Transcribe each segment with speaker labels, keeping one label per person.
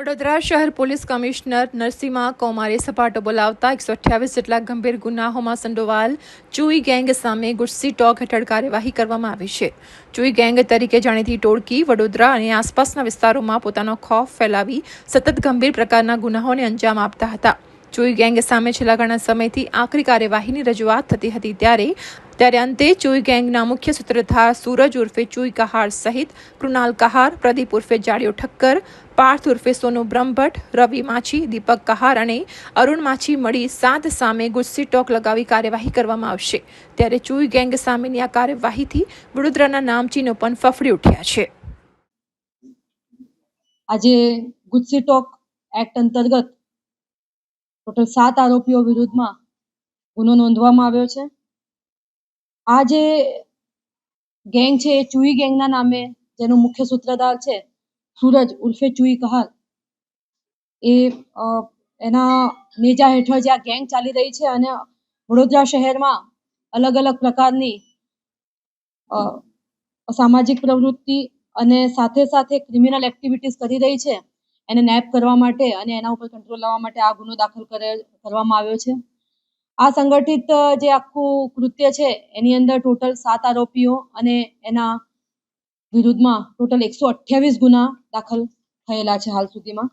Speaker 1: વડોદરા શહેર police commissioner Narasimha કૌમારે સપાટો બોલાવતા એકસો અઠ્યાવીસ જેટલા ગંભીર ગુનાઓમાં સંડોવાયેલ ચુઈ ગેંગ સામે ગુસ્સી ટોક હેઠળ કાર્યવાહી કરવામાં આવી છે. ચુઈ ગેંગ તરીકે જાણીતી ટોળકી વડોદરા અને આસપાસના વિસ્તારોમાં પોતાનો ખોફ ફેલાવી સતત ગંભીર પ્રકારના ગુનાઓને અંજામ આપતા હતા. ચુઈ ગેંગ સામે છેલ્લા ઘણા સમયથી આકરી કાર્યવાહીની રજૂઆત થતી હતી ત્યારે ત્યારે અંતે ચુઈ ગેંગના મુખ્ય સૂત્રધાર સૂરજ ઉર્ફે ચુઈ કહાર સહિત કૃણાલ કહાર, પ્રદીપ ઉર્ફે જાડિયો ઠક્કર, પાર્થ ઉર્ફે સોનુ બ્રહ્મભટ્ટ, રવિ માછી, દીપક કહાર અને અરુણ માછી મળી સાત સામે ગુસ્સી ટોક લગાવી કાર્યવાહી કરવામાં આવશે. ત્યારે ચુઈ ગેંગ સામેની આ કાર્યવાહીથી વડોદરાના નામચીનો પણ ફફડી ઉઠ્યા છે.
Speaker 2: આજે ગુજસી ટોક એક્ટ અંતર્ગત ટોટલ સાત આરોપીઓ વિરુદ્ધમાં ગુનો નોંધવામાં આવ્યો છે. આ જે ગેંગ છે એ ચુઈ ગેંગના નામે જેનું મુખ્ય સૂત્રધાર છે, સૂરજ ઉર્ફે ચુઈ કહાલ. એ એના નેજા હેઠળ જે આ ગેંગ ચાલી રહી છે અને વડોદરા શહેરમાં અલગ અલગ પ્રકારની સામાજિક પ્રવૃત્તિ અને સાથે સાથે ક્રિમિનલ એક્ટિવિટીઝ કરી રહી છે, એને નેપ કરવા માટે અને એના ઉપર કંટ્રોલ લાવવા માટે આ ગુનો દાખલ કરે કરવામાં આવ્યો છે. આ સંગઠિત જે આખું કૃત્ય છે, એની અંદર ટોટલ સાત આરોપીઓ અને એના વિરુદ્ધમાં ટોટલ એકસો અઠ્યાવીસ ગુના દાખલ થયેલા છે હાલ સુધીમાં.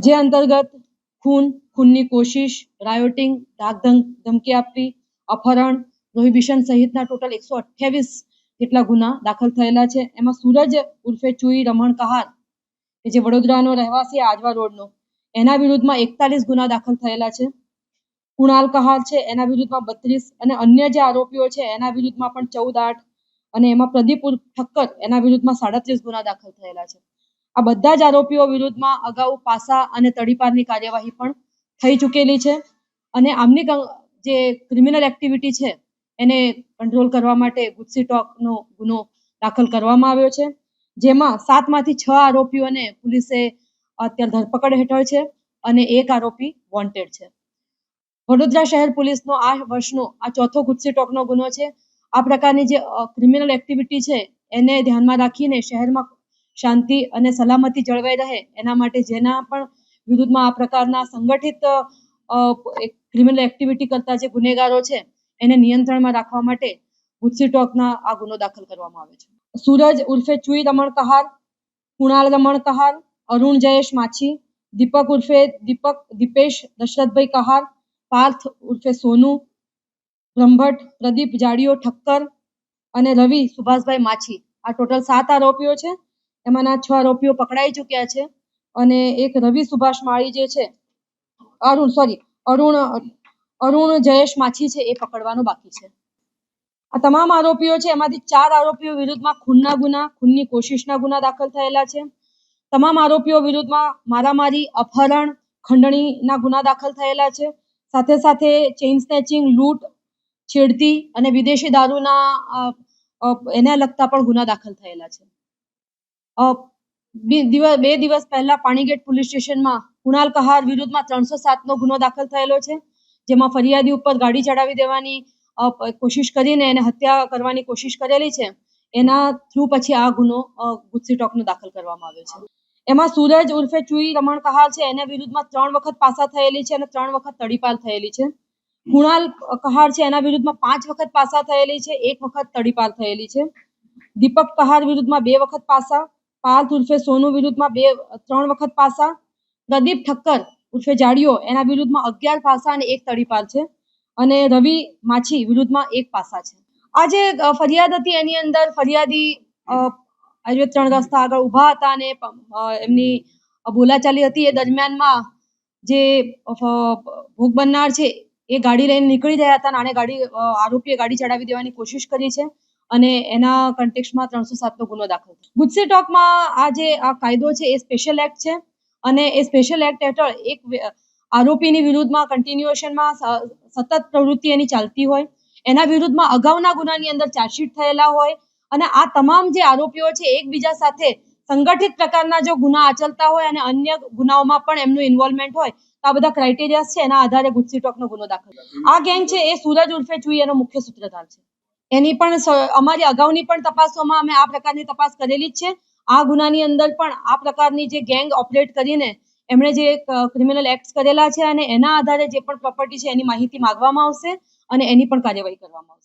Speaker 2: જે અંતર્ગત ખૂન, ખૂનની કોશિશ, રાયોટિંગ ધાક ધમ- ધમકી આપવી, અપહરણ, પ્રોહિબિશન સહિતના ટોટલ એકસો અઠ્યાવીસ જેટલા ગુના દાખલ થયેલા છે. એમાં સૂરજ ઉર્ફે ચુઈ રમણ કહાર, કે જે વડોદરાનો રહેવાસી આજવા રોડનો, એના વિરુદ્ધમાં એકતાલીસ ગુના દાખલ થયેલા છે. કુણાલ કહાર છે, એના વિરુદ્ધમાં બત્રીસ અને અન્ય જે આરોપીઓ છે, એના વિરુદ્ધમાં પણ ચૌદ આઠ અને એમાં પ્રદીપ ઠક્કર એના વિરુદ્ધમાં સાડત્રીસ ગુના દાખલ થયેલા છે. આ બધા જ આરોપીઓ વિરુદ્ધમાં અગાઉ પાસા અને તડીપારની કાર્યવાહી પણ થઈ ચૂકેલી છે અને આમની જે ક્રિમિનલ એક્ટિવિટી છે, એને કંટ્રોલ કરવા માટે ગુસ્સી ટોકનો ગુનો દાખલ કરવામાં આવ્યો છે, જેમાં સાતમાંથી છ આરોપીઓને પોલીસે અત્યારે ધરપકડ હેઠળ છે અને એક આરોપી વોન્ટેડ છે. વડોદરા શહેર પોલીસનો આ વર્ષનો, આ ચોથો ગુસ્સી ટોકનો ગુનો છે. આ પ્રકારની જે ક્રિમિનલ એક્ટિવિટી છે, એને ધ્યાનમાં રાખીને શહેરમાં શાંતિ અને સલામતી જળવાઈ રહે, એના માટે જેના પણ વિરુદ્ધમાં આ પ્રકારના સંગઠિત ક્રિમિનલ એક્ટિવિટી કરતા જે ગુનેગારો છે, એને નિયંત્રણમાં રાખવા માટે ગુસ્સી ટોકના આ ગુનો દાખલ કરવામાં આવે છે. સૂરજ ઉર્ફે ચુઈ રમણ કહાર, કુણાલ રમણ કહાર, અરુણ જયેશ માછી, દીપક ઉર્ફે દીપક, દીપેશ દશરથભાઈ કહાર પાર્થ, ઉર્ફે સોનુ બ્રહ્મભટ્ટ પ્રદીપ, જાડીઓ, ઠક્કર અને રવિ, સુભાષભાઈ માછી. આ ટોટલ સાત આરોપીઓ છે. એમાંના છ આરોપીઓ પકડાઈ ચૂક્યા છે અને એક રવિ સુભાષ માળી જે છે, અરુણ સોરી અરુણ અરુણ જયેશ માછી છે એ પકડવાનો બાકી છે. આ તમામ આરોપીઓ છે, એમાંથી ચાર આરોપીઓ વિરુદ્ધમાં ખૂનના ગુના, ખૂનની કોશિશના ગુના દાખલ થયેલા છે. તમામ આરોપીઓ વિરુદ્ધમાં મારામારી, અપહરણ, ખંડણીના ગુના દાખલ થયેલા છે. સાથે સાથે ચેઇન સ્નેચિંગ લૂંટ, છેડતી અને વિદેશી દારૂના એને લગતા પણ ગુના દાખલ થયેલા છે. બી- દિવ- બે દિવસ પહેલા પાણીગેટ પોલીસ સ્ટેશનમાં કુણાલ કહાર વિરુદ્ધમાં ત્રણસો સાતનો ગુનો દાખલ થયેલો છે, જેમાં ફરિયાદી ઉપર ગાડી ચડાવી દેવાની કોશિશ કરીને એને હત્યા કરવાની કોશિશ કરેલી છે. એના થ્રુ પછી આ ગુનો ગુસ્સી ટોકનો દાખલ કરવામાં આવ્યો છે. એમાં સૂરજ ઉર્ફે ચુઈ રમણ કહાર છે. એના વિરુદ્ધમાં ત્રણ વખત પાસા થયેલી છે અને ત્રણ વખત તડીપાર થયેલી છે. કુણાલ કહાર છે, એના વિરુદ્ધમાં પાંચ વખત પાસા થયેલી છે, એક વખત તડીપાર થયેલી છે. દીપક કહાર વિરુદ્ધમાં બે વખત પાસા, પાર્થ ઉર્ફે સોનુ વિરુદ્ધમાં બે, ત્રણ વખત પાસા, પ્રદીપ ઠક્કર ઉર્ફે જાડિયો, એના વિરુદ્ધમાં અગિયાર પાસા અને એક તડીપાર છે. અને રવિ માછી વિરુદ્ધમાં એક પાસા છે. આ જે ફરિયાદ હતી એની અંદર, ફરિયાદી હાઈવે ત્રણ રસ્તા આગળ ઊભા હતા અને એમની બોલાચાલી હતી. એ દરમિયાનમાં જે ભોગ બનનાર છે, એ ગાડી લઈને નીકળી રહ્યા હતા અને ગાડી આરોપીએ ગાડી ચડાવી દેવાની કોશિશ કરી છે અને એના કન્ટેક્સમાં ત્રણસો સાતનો ગુનો દાખલ થયો. ગુજસી ટોકમાં આ જે, આ કાયદો છે, એ સ્પેશિયલ એક્ટ છે અને એ સ્પેશિયલ એક્ટ હેઠળ એક આરોપીની વિરુદ્ધમાં કન્ટિન્યુએશનમાં સતત પ્રવૃત્તિ એની ચાલતી હોય. એના વિરુદ્ધમાં અગાઉના ગુનાની અંદર ચાર્જશીટ થયેલા હોય અને આ તમામ જે આરોપીઓ છે, એકબીજા સાથે સંગઠિત પ્રકારના જો ગુના આચરતા હોય અને અન્ય ગુનાઓમાં પણ એમનું ઇન્વોલ્વમેન્ટ હોય, તો આ બધા ક્રાઇટેરિયા છે, એના આધારે ગુજસી ટોકનો ગુનો દાખલ આ ગેંગ છે, એ સુરજ ઉર્ફે ચુઈ એનો મુખ્ય સૂત્રધાર છે. એની પણ અમારી અગાઉની પણ તપાસોમાં અમે આ પ્રકારની તપાસ કરેલી જ છે. આ ગુનાની અંદર પણ આ પ્રકારની જે ગેંગ ઓપરેટ કરીને એમણે જે ક્રિમિનલ એક્ટ કરેલા છે અને એના આધારે જે પણ પ્રોપર્ટી છે, એની માહિતી માંગવામાં આવશે અને એની પણ કાર્યવાહી કરવામાં આવશે.